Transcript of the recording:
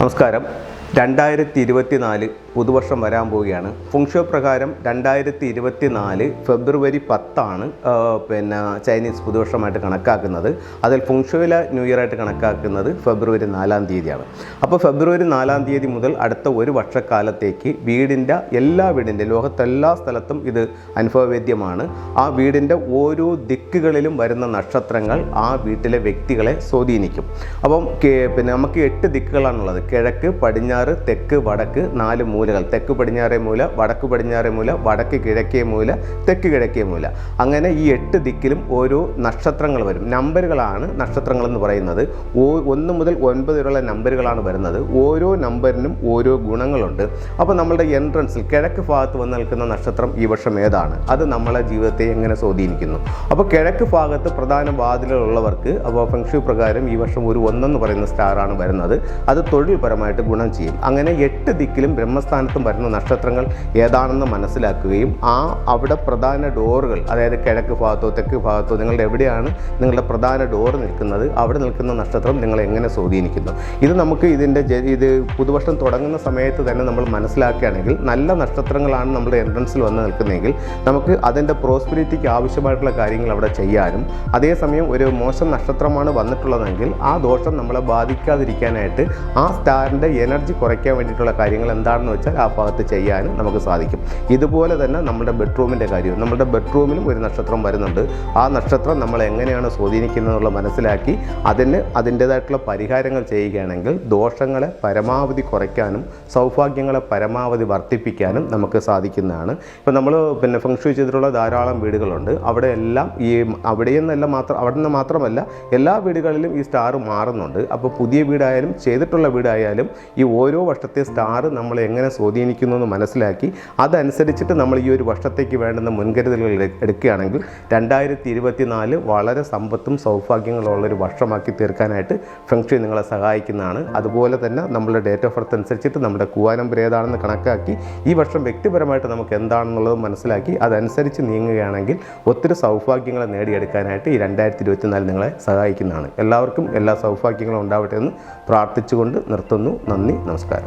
നമസ്കാരം. രണ്ടായിരത്തി ഇരുപത്തി നാല് പുതുവർഷം വരാൻ പോവുകയാണ്. ഫുങ്ഷോ പ്രകാരം രണ്ടായിരത്തി ഇരുപത്തി നാല് ഫെബ്രുവരി പത്താണ് പിന്നെ ചൈനീസ് പുതുവർഷമായിട്ട് കണക്കാക്കുന്നത്. അതിൽ ഫുങ്ഷോയിലെ ന്യൂ ഇയർ ആയിട്ട് കണക്കാക്കുന്നത് ഫെബ്രുവരി നാലാം തീയതിയാണ്. അപ്പോൾ ഫെബ്രുവരി നാലാം തീയതി മുതൽ അടുത്ത ഒരു വർഷക്കാലത്തേക്ക് വീടിന്റെ എല്ലാ വീടിന്റെ ലോകത്തെല്ലാ സ്ഥലത്തും ഇത് അനുഭവവേദ്യമാണ്. ആ വീടിന്റെ ഓരോ ദിക്കുകളിലും വരുന്ന നക്ഷത്രങ്ങൾ ആ വീട്ടിലെ വ്യക്തികളെ സ്വാധീനിക്കും. അപ്പം പിന്നെ നമുക്ക് എട്ട് ദിക്കുകളാണുള്ളത്. കിഴക്ക് പടിഞ്ഞാറ് തെക്ക് വടക്ക് നാല് മൂലകൾ. തെക്ക് പടിഞ്ഞാറേ മൂല വടക്ക് പടിഞ്ഞാറേ മൂല വടക്ക് കിഴക്കേ മൂല തെക്ക് കിഴക്കേ മൂല. അങ്ങനെ ഈ എട്ട് ദിക്കിലും ഓരോ നക്ഷത്രങ്ങൾ വരും. നമ്പറുകളാണ് നക്ഷത്രങ്ങൾ എന്ന് പറയുന്നത്. ഓ ഒന്ന് മുതൽ ഒൻപത് വരെയുള്ള നമ്പറുകളാണ് വരുന്നത്. ഓരോ നമ്പറിനും ഓരോ ഗുണങ്ങളുണ്ട്. അപ്പോൾ നമ്മളുടെ എൻട്രൻസിൽ കിഴക്ക് ഭാഗത്ത് വന്ന് നിൽക്കുന്ന നക്ഷത്രം ഈ വർഷം ഏതാണ്? അത് നമ്മളെ ജീവിതത്തെ എങ്ങനെ സ്വാധീനിക്കുന്നു? അപ്പോൾ കിഴക്ക് ഭാഗത്ത് പ്രധാന വാതിലുകളുള്ളവർക്ക് അപ്പോൾ ഫെങ്ഷു പ്രകാരം ഈ വർഷം ഒരു ഒന്നെന്ന് പറയുന്ന സ്റ്റാറാണ് വരുന്നത്. അത് തൊഴിൽപരമായിട്ട് ഗുണം ചെയ്യും. അങ്ങനെ എട്ട് ദിക്കിലും ബ്രഹ്മസ്ഥാനത്തും വരുന്ന നക്ഷത്രങ്ങൾ ഏതാണെന്ന് മനസ്സിലാക്കുകയും ആ അവിടെ പ്രധാന ഡോറുകൾ അതായത് കിഴക്ക് ഭാഗത്തോ തെക്ക് ഭാഗത്തോ നിങ്ങളുടെ എവിടെയാണ് നിങ്ങളുടെ പ്രധാന ഡോർ നിൽക്കുന്നത് അവിടെ നിൽക്കുന്ന നക്ഷത്രം നിങ്ങൾ എങ്ങനെ സ്വാധീനിക്കുന്നു. ഇത് നമുക്ക് ഇതിന്റെ ഇത് പുതുവർഷം തുടങ്ങുന്ന സമയത്ത് തന്നെ നമ്മൾ മനസ്സിലാക്കുകയാണെങ്കിൽ നല്ല നക്ഷത്രങ്ങളാണ് നമ്മുടെ എൻട്രൻസിൽ വന്ന് നിൽക്കുന്നതെങ്കിൽ നമുക്ക് അതിന്റെ പ്രോസ്പിരിറ്റിക്ക് ആവശ്യമായിട്ടുള്ള കാര്യങ്ങൾ അവിടെ ചെയ്യാനും അതേസമയം ഒരു മോശം നക്ഷത്രമാണ് വന്നിട്ടുള്ളതെങ്കിൽ ആ ദോഷം നമ്മളെ ബാധിക്കാതിരിക്കാനായിട്ട് ആ സ്റ്റാറിന്റെ എനർജി കുറയ്ക്കാൻ വേണ്ടിയിട്ടുള്ള കാര്യങ്ങൾ എന്താണെന്ന് വെച്ചാൽ ആ ഭാഗത്ത് ചെയ്യാനും നമുക്ക് സാധിക്കും. ഇതുപോലെ തന്നെ നമ്മുടെ ബെഡ്റൂമിന്റെ കാര്യവും നമ്മുടെ ബെഡ്റൂമിലും ഒരു നക്ഷത്രം വരുന്നുണ്ട്. ആ നക്ഷത്രം നമ്മൾ എങ്ങനെയാണ് സ്വാധീനിക്കുന്നതെന്നുള്ള മനസ്സിലാക്കി അതിന് അതിന്റേതായിട്ടുള്ള പരിഹാരങ്ങൾ ചെയ്യുകയാണെങ്കിൽ ദോഷങ്ങളെ പരമാവധി കുറയ്ക്കാനും സൗഭാഗ്യങ്ങളെ പരമാവധി വർദ്ധിപ്പിക്കാനും നമുക്ക് സാധിക്കുന്നതാണ്. ഇപ്പോൾ നമ്മൾ പിന്നെ ഫംഗ്ഷൻ ചെയ്തിട്ടുള്ള ധാരാളം വീടുകളുണ്ട്. അവിടെ എല്ലാം ഈ അവിടെ നിന്നല്ല മാത്രം അവിടെ നിന്ന് മാത്രമല്ല എല്ലാ വീടുകളിലും ഈ സ്റ്റാർ മാറുന്നുണ്ട്. അപ്പോൾ പുതിയ വീടായാലും ചെയ്തിട്ടുള്ള വീടായാലും ഈ ഓരോ വർഷത്തെ സ്റ്റാർ നമ്മൾ എങ്ങനെ സ്വാധീനിക്കുന്നു എന്ന് മനസ്സിലാക്കി അതനുസരിച്ചിട്ട് നമ്മൾ ഈ ഒരു വർഷത്തേക്ക് വേണ്ടുന്ന മുൻകരുതലുകൾ എടു- എടുക്കുകയാണെങ്കിൽ രണ്ടായിരത്തി ഇരുപത്തിനാല് വളരെ സമ്പത്തും സൗഭാഗ്യങ്ങളുള്ളൊരു വർഷമാക്കി തീർക്കാനായിട്ട് ഫെങ്ഷി നിങ്ങളെ സഹായിക്കുന്നതാണ്. അതുപോലെ തന്നെ നമ്മളുടെ ഡേറ്റ് ഓഫ് ബർത്ത് അനുസരിച്ചിട്ട് നമ്മുടെ കുവാ നമ്പർ ഏതാണെന്ന് കണക്കാക്കി ഈ വർഷം വ്യക്തിപരമായിട്ട് നമുക്ക് എന്താണെന്നുള്ളത് മനസ്സിലാക്കി അതനുസരിച്ച് നീങ്ങുകയാണെങ്കിൽ ഒത്തിരി സൗഭാഗ്യങ്ങളെ നേടിയെടുക്കാനായിട്ട് ഈ രണ്ടായിരത്തി ഇരുപത്തിനാല് നിങ്ങളെ സഹായിക്കുന്നതാണ്. എല്ലാവർക്കും എല്ലാ സൗഭാഗ്യങ്ങളും ഉണ്ടാവട്ടെ എന്ന് പ്രാർത്ഥിച്ചുകൊണ്ട് നിർത്തുന്നു. നന്ദി നമസ്കാരം.